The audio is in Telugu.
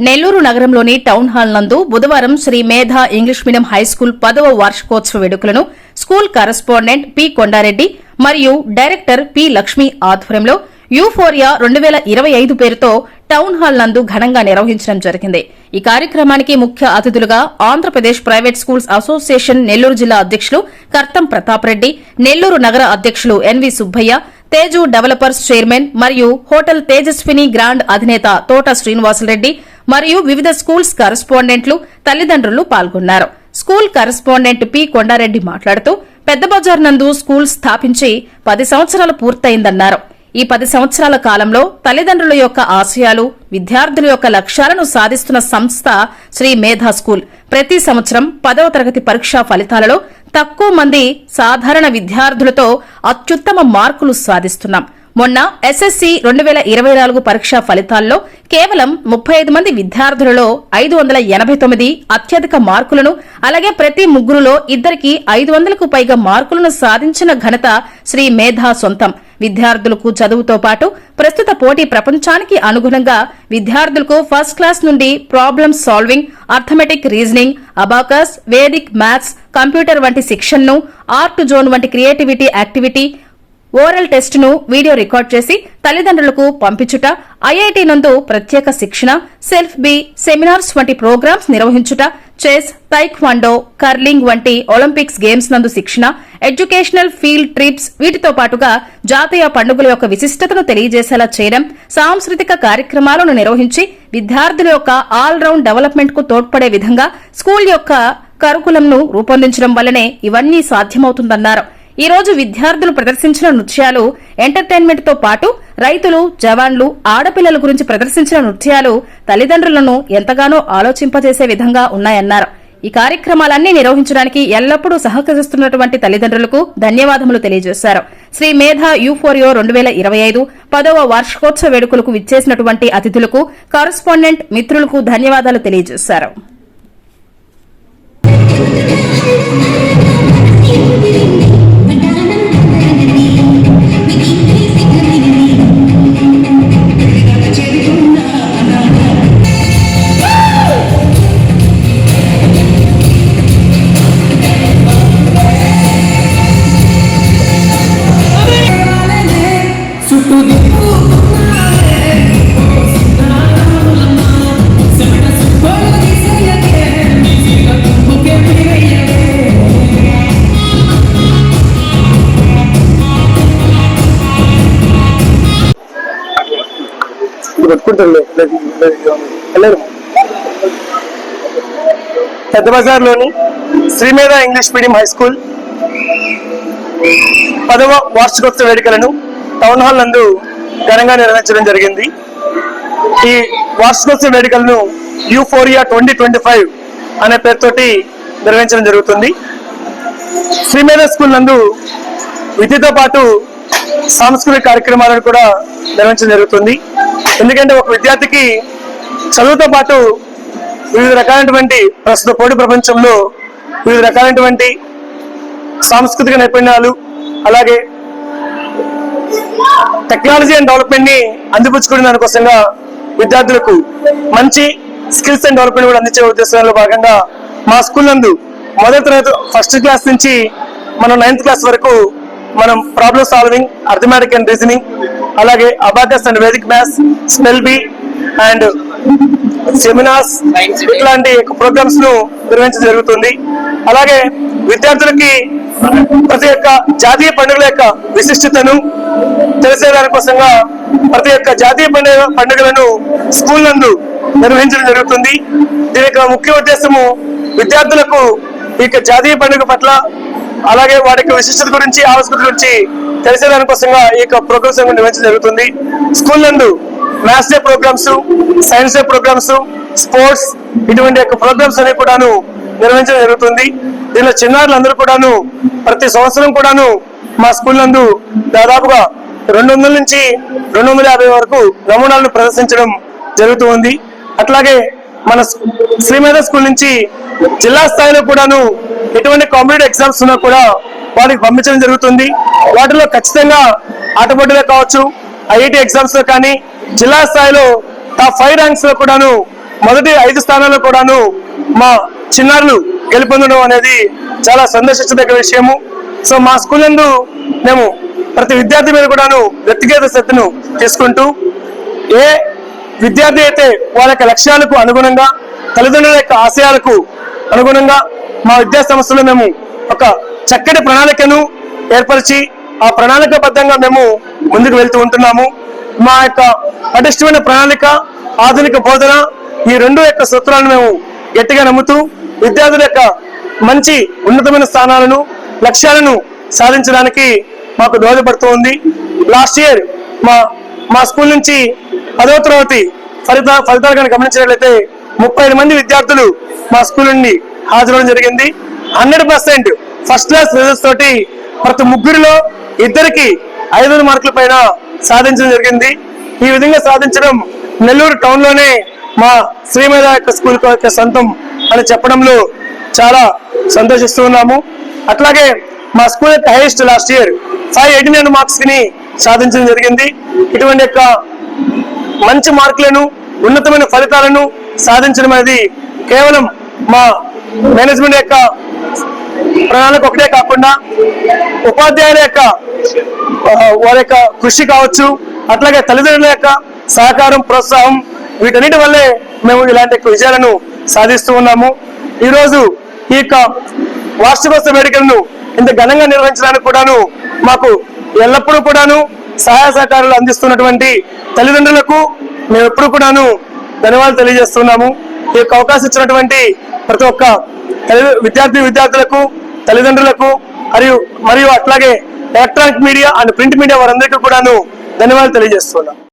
నెల్లూరు నగరంలోని టౌన్ హాల్ నందు బుధవారం Shri Medha English medium high school పదవ వార్షికోత్సవ వేడుకలను స్కూల్ కరస్పాండెంట్ పి కొండారెడ్డి మరియు డైరెక్టర్ పి లక్ష్మి ఆధ్వర్యంలో యూఫోరియా రెండు వేల ఇరవై ఐదు పేరుతో టౌన్ హాల్ నందు ఘనంగా నిర్వహించడం జరిగింది. ఈ కార్యక్రమానికి ముఖ్య అతిథులుగా Andhra Pradesh private schools association Nellore జిల్లా అధ్యక్షులు కర్తం ప్రతాప్ రెడ్డి నెల్లూరు నగర అధ్యక్షులు NV Subbaiah Teju developers chairman మరియు హోటల్ తేజస్విని గ్రాండ్ అధినేత తోట శ్రీనివాసులరెడ్డి మరియు వివిధ స్కూల్స్ కరస్పాండెంట్లు తల్లిదండ్రులు పాల్గొన్నారు. School correspondent P. కొండారెడ్డి మాట్లాడుతూ పెద్ద బజార్ నందు స్కూల్ స్థాపించి పది సంవత్సరాలు పూర్తయిందన్నారు. ఈ పది సంవత్సరాల కాలంలో తల్లిదండ్రుల యొక్క ఆశయాలు విద్యార్థుల యొక్క లక్ష్యాలను సాధిస్తున్న సంస్థ శ్రీ మేధా స్కూల్. ప్రతి సంవత్సరం పదవ తరగతి పరీక్షా ఫలితాలలో తక్కువ మంది సాధారణ విద్యార్థులతో అత్యుత్తమ మార్కులు సాధిస్తున్నాం. మొన్న ఎస్ఎస్సి రెండు వేల ఇరవై నాలుగు పరీక్షా ఫలితాల్లో కేవలం ముప్పై ఐదు మంది విద్యార్థులలో ఐదు వందల ఎనభై తొమ్మిది అత్యధిక మార్కులను అలాగే ప్రతి ముగ్గురులో ఇద్దరికి ఐదు వందలకు పైగా మార్కులను సాధించిన ఘనత శ్రీ మేధా సొంతం. విద్యార్థులకు చదువుతో పాటు ప్రస్తుత పోటీ ప్రపంచానికి అనుగుణంగా విద్యార్థులకు ఫస్ట్ క్లాస్ నుండి problem solving arithmetic reasoning abacus Vedic maths computer వంటి శిక్షణను ఆర్ట్ జోన్ వంటి క్రియేటివిటీ యాక్టివిటీ ఓరల్ టెస్టును వీడియో రికార్డ్ చేసి తల్లిదండ్రులకు పంపించుట ఐఐటి నందు ప్రత్యేక శిక్షణ సెల్ఫ్ బి సెమినార్స్ వంటి ప్రోగ్రామ్స్ నిర్వహించుట చెస్ తైక్వాండో కర్లింగ్ వంటి ఒలింపిక్స్ గేమ్స్ నందు శిక్షణ ఎడ్యుకేషనల్ ఫీల్డ్ ట్రిప్స్ వీటితో పాటుగా జాతీయ పండుగల యొక్క విశిష్టతను తెలియజేసేలా చేయడం సాంస్కృతిక కార్యక్రమాలను నిర్వహించి విద్యార్థుల యొక్క ఆల్ రౌండ్ డెవలప్మెంట్కు తోడ్పడే విధంగా స్కూల్ యొక్క కరుకులంను రూపొందించడం వల్లనే ఇవన్నీ సాధ్యమవుతుందన్నారు. ఈ రోజు విద్యార్థులు ప్రదర్శించిన నృత్యాలు ఎంటర్టైన్మెంట్తో పాటు రైతులు జవాన్లు ఆడపిల్లల గురించి ప్రదర్శించిన నృత్యాలు తల్లిదండ్రులను ఎంతగానో ఆలోచింపజేసే విధంగా ఉన్నాయన్నారు. ఈ కార్యక్రమాలన్నీ నిర్వహించడానికి ఎల్లప్పుడూ సహకరిస్తున్నటువంటి తల్లిదండ్రులకు ధన్యవాదములు తెలియజేశారు. శ్రీ మేధా యూఫోరియో రెండు వేల ఇరవై ఐదు పదవ వార్షికోత్సవ వేడుకలకు విచ్చేసినటువంటి అతిథులకు కరస్పాండెంట్ మిత్రులకు ధన్యవాదాలు తెలియజేశారు. ఇది పెట్టుకుంటారులే వెళ్ళారు. పెద్ద బజార్లోని Shri Medha English medium high school. పదవ వార్షికోత్సవ వేడుకలను టౌన్ హాల్ నందు ఘనంగా నిర్వహించడం జరిగింది. ఈ వార్షికోత్సవ వేడుకలను యూఫోరియా ట్వంటీ ట్వంటీ ఫైవ్ అనే పేరుతోటి నిర్వహించడం జరుగుతుంది. శ్రీమేధ స్కూల్ నందు విద్యతో పాటు సాంస్కృతిక కార్యక్రమాలను కూడా నిర్వహించడం జరుగుతుంది. ఎందుకంటే ఒక విద్యార్థికి చదువుతో పాటు వివిధ రకాలైనటువంటి ప్రస్తుత పోటీ ప్రపంచంలో వివిధ రకాలైనటువంటి సాంస్కృతిక నైపుణ్యాలు అలాగే టెక్నాలజీ అండ్ డెవలప్మెంట్ని అందిపుచ్చుకునే దానికోసంగా విద్యార్థులకు మంచి స్కిల్స్ అండ్ డెవలప్మెంట్ కూడా అందించే ఉద్దేశంలో భాగంగా మా స్కూల్ నందు మొదటి తరగతి ఫస్ట్ క్లాస్ నుంచి మనం నైన్త్ క్లాస్ వరకు మనం problem solving arithmetic and reasoning అలాగే abacus and Vedic maths spell bee and seminars ఇట్లాంటి ప్రోగ్రామ్స్ను నిర్వహించడం జరుగుతుంది. అలాగే విద్యార్థులకి ప్రతి ఒక్క జాతీయ పండుగల యొక్క విశిష్టతను తెలిసేదాని కోసంగా ప్రతి ఒక్క జాతీయ పండుగ పండుగలను స్కూల్ నందు నిర్వహించడం జరుగుతుంది. దీని యొక్క ముఖ్య ఉద్దేశము విద్యార్థులకు ఈ జాతీయ పండుగ పట్ల అలాగే వాటి యొక్క విశిష్టత గురించి ఆవశ్యకత గురించి తెలిసేదాని కోసంగా ఈ యొక్క ప్రోగ్రామ్స్ నిర్వహించడం జరుగుతుంది. స్కూల్ నందు maths day programs science day programs sports ఇటువంటి యొక్క ప్రోగ్రామ్స్ అనేవి కూడాను నిర్వహించడం జరుగుతుంది. దీనిలో చిన్నారులందరూ కూడాను ప్రతి సంవత్సరం కూడాను మా స్కూల్ నందు దాదాపుగా రెండు వందల నుంచి రెండు వందల యాభై వరకు నమూనాలను ప్రదర్శించడం జరుగుతూ ఉంది అట్లాగే మన శ్రీమేధ స్కూల్ నుంచి జిల్లా స్థాయిలో కూడాను ఎటువంటి కాంపిటేటివ్ ఎగ్జామ్స్ ఉన్నా కూడా వారికి పంపించడం జరుగుతుంది. వాటిలో ఖచ్చితంగా ఆటపోటీలో కావచ్చు ఐఐటి ఎగ్జామ్స్లో కానీ జిల్లా స్థాయిలో టాప్ ఫైవ్ ర్యాంక్స్లో కూడాను మొదటి ఐదు స్థానాల్లో కూడాను మా చిన్నారులు గెలుపొందడం అనేది చాలా సందర్శించదగ్గ విషయము. సో మా స్కూల్ నందు మేము ప్రతి విద్యార్థి మీద కూడాను వ్యక్తిగత శ్రద్ధను తీసుకుంటూ ఏ విద్యార్థి అయితే వాళ్ళ యొక్క లక్ష్యాలకు అనుగుణంగా తల్లిదండ్రుల యొక్క ఆశయాలకు అనుగుణంగా మా విద్యా సంస్థలో మేము ఒక చక్కటి ప్రణాళికను ఏర్పరిచి ఆ ప్రణాళికబద్ధంగా మేము ముందుకు వెళ్తూ ఉంటున్నాము. మా యొక్క పటిష్టమైన ప్రణాళిక ఆధునిక బోధన ఈ రెండు యొక్క సూత్రాలను మేము గట్టిగా నమ్ముతూ విద్యార్థుల యొక్క మంచి ఉన్నతమైన స్థానాలను లక్ష్యాలను సాధించడానికి మాకు దోహదపడుతూ ఉంది. లాస్ట్ ఇయర్ మా మా స్కూల్ నుంచి పదవ తరగతి ఫలిత ఫలితాలు కనుక గమనించినట్లయితే ముప్పై ఐదు మంది విద్యార్థులు మా స్కూల్ నుండి హాజరవడం జరిగింది. Hundred percent first class results తోటి ప్రతి ముగ్గురిలో ఇద్దరికి ఐదు వందల మార్కుల పైన సాధించడం జరిగింది. ఈ విధంగా సాధించడం నెల్లూరు టౌన్లోనే మా శ్రీమేధ యొక్క స్కూల్ యొక్క సొంతం అని చెప్పడంలో చాలా సంతోషిస్తూ ఉన్నాము. అట్లాగే మా స్కూల్ యొక్క highest last year five eighty nine మార్క్స్ని సాధించడం జరిగింది. ఇటువంటి యొక్క మంచి మార్కులను ఉన్నతమైన ఫలితాలను సాధించడం అనేది కేవలం మా మేనేజ్మెంట్ యొక్క ప్రణాళిక ఒకటే కాకుండా ఉపాధ్యాయుల యొక్క వారి యొక్క కృషి కావచ్చు అట్లాగే తల్లిదండ్రుల యొక్క సహకారం ప్రోత్సాహం వీటన్నిటి వల్లే మేము ఇలాంటి విజయాలను సాధిస్తూ ఉన్నాము. ఈరోజు ఈ యొక్క వార్షికోత్సవ వేడుకలను ఇంత ఘనంగా నిర్వహించడానికి కూడాను మాకు ఎల్లప్పుడూ కూడాను సహాయ సహకారాలు అందిస్తున్నటువంటి తల్లిదండ్రులకు మేము ఎప్పుడు కూడాను ధన్యవాదాలు తెలియజేస్తున్నాము. ఈ యొక్క అవకాశం ఇచ్చినటువంటి ప్రతి ఒక్క తల్లి- విద్యార్థి విద్యార్థులకు తల్లిదండ్రులకు మరియు మరియు అట్లాగే electronic media and print media వారందరికీ కూడాను ధన్యవాదాలు తెలియజేస్తున్నాను